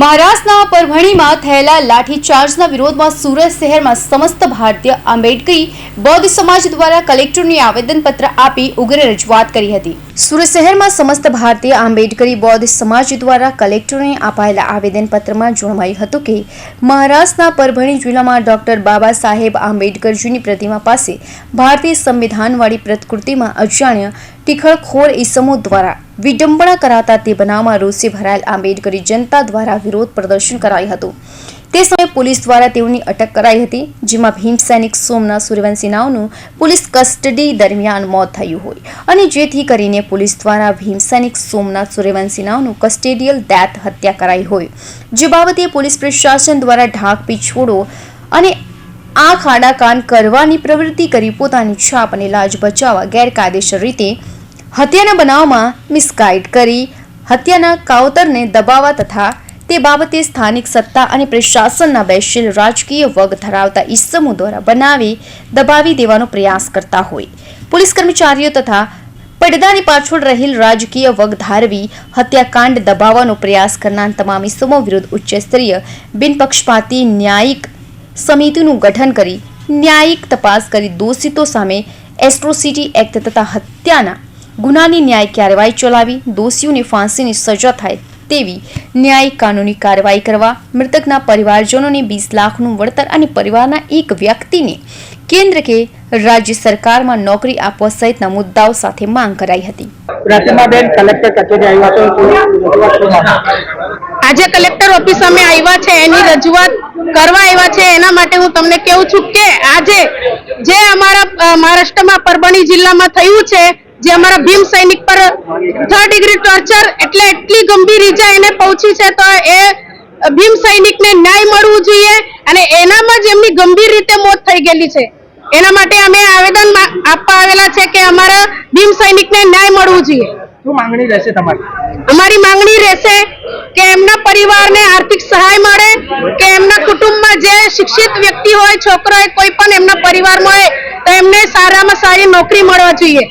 મહારાષ્ટ્રના પરભણીમાં થયેલા લાઠીચાર્જના વિરોધમાં સુરત શહેરમાં સમસ્ત ભારતીય આંબેડકરી બૌદ્ધ સમાજ દ્વારા કલેક્ટરને આવેદનપત્ર આપી ઉગ્ર રજૂઆત કરી હતી. સુરત શહેરમાં સમસ્ત ભારતીય આંબેડકરી બૌદ્ધ સમાજ દ્વારા કલેક્ટરને અપાયેલા આવેદનપત્રમાં જણાવાયું હતું કે, મહારાષ્ટ્રના પરભણી જિલ્લામાં ડોક્ટર બાબા સાહેબ આંબેડકરજીની પ્રતિમા પાસે ભારતીય સંવિધાનવાળી પ્રતિકૃતિમાં અજાણ્યા ટીખળખોર ઇસમો દ્વારા વિડંબણા કરાતા તે બનાવમાં રોષે ભરાયેલ આંબેડકરી જનતા દ્વારા વિરોધ પ્રદર્શન કરાયું હતું. તે સમયે પોલીસ દ્વારા તેઓની અટક કરાઈ હતી, જેમાં ભીમ સૈનિક સોમનાથ સૂર્યવંશી નાવનું પોલીસ કસ્ટડી દરમિયાન મોત થયું હોય અને જેથી કરીને પોલીસ દ્વારા ભીમ સૈનિક સોમનાથ સૂર્યવંશી નાવનું કસ્ટેડિયલ ડેથ હત્યા કરાઈ હોય. જે બાબતે પોલીસ પ્રશાસન દ્વારા ઢાંકપી પીછોડો અને આંખ ખાડાકાન કરવાની પ્રવૃત્તિ કરી પોતાની છાપ અને લાજ બચાવવા ગેરકાયદેસર રીતે હત્યાના બનાવમાં મિસગાઈડ કરી હત્યાના કાવતરને દબાવવા તથા તે બાબતે સ્થાનિક સત્તા અને પ્રશાસનના બેશીલ રાજકીય વગ ધરાવતા ઇસમો દ્વારા બનાવી, દબાવી દેવાનો પ્રયાસ કરતા હોય. પોલીસ કર્મચારીઓ તથા પડદાની પાછળ રહેલ રાજકીય વગ ધારવી હત્યાકાંડ દબાવવાનો પ્રયાસ કરનાર તમામ ઇસમો વિરુદ્ધ ઉચ્ચસ્તરીય બિનપક્ષપાતી ન્યાયિક સમિતિનું ગઠન કરી ન્યાયિક તપાસ કરી દોષિતો સામે એસ્ટ્રોસિટી એક્ટ તથા હત્યાના ગુનાની ન્યાયિક કાર્યવાહી ચલાવી, દોષીઓને ફાંસીની સજા થાય તેવી ન્યાયિક કાનૂની કાર્યવાહી કરવા, મૃતકના પરિવારજનોને વીસ લાખનું વળતર અને પરિવારના એક વ્યક્તિને કેન્દ્ર કે રાજ્ય સરકારમાં નોકરી આપવા સહિતના મુદ્દાઓ સાથે માંગ કરાઈ હતી પ્રતિમાબેન કલેક્ટર કચેરી આવ્યા તો? આજે કલેક્ટર ઓફિસ અમે આવ્યા છે એની રજૂઆત કરવા આવ્યા છે એના માટે હું તમને કહું છું કે આજે જે અમારા મહારાષ્ટ્રમાં પરભણી જિલ્લામાં થયું છે જે અમારા ભીમ સૈનિક પર થર્ડ ડિગ્રી ટોર્ચર એટલે એટલી ગંભીર ઈજા એને પહોંચી છે તો એ ભીમ સૈનિકને ન્યાય મળવું જોઈએ અને એનામાં જ એમની ગંભીર રીતે મોત થઈ ગયેલી છે. એના માટે અમે આવેદન આપવા આવેલા છે કે અમારા ભીમ સૈનિકને ન્યાય મળવું જોઈએ. શું માંગણી રહેશે તમારી? અમારી માંગણી રહેશે કે એમના પરિવારને આર્થિક સહાય મળે, કે એમના કુટુંબમાં જે શિક્ષિત વ્યક્તિ હોય, છોકરો હોય, કોઈ પણ એમના પરિવારમાં હોય તો એમને સારામાં સારી નોકરી મળવા જોઈએ.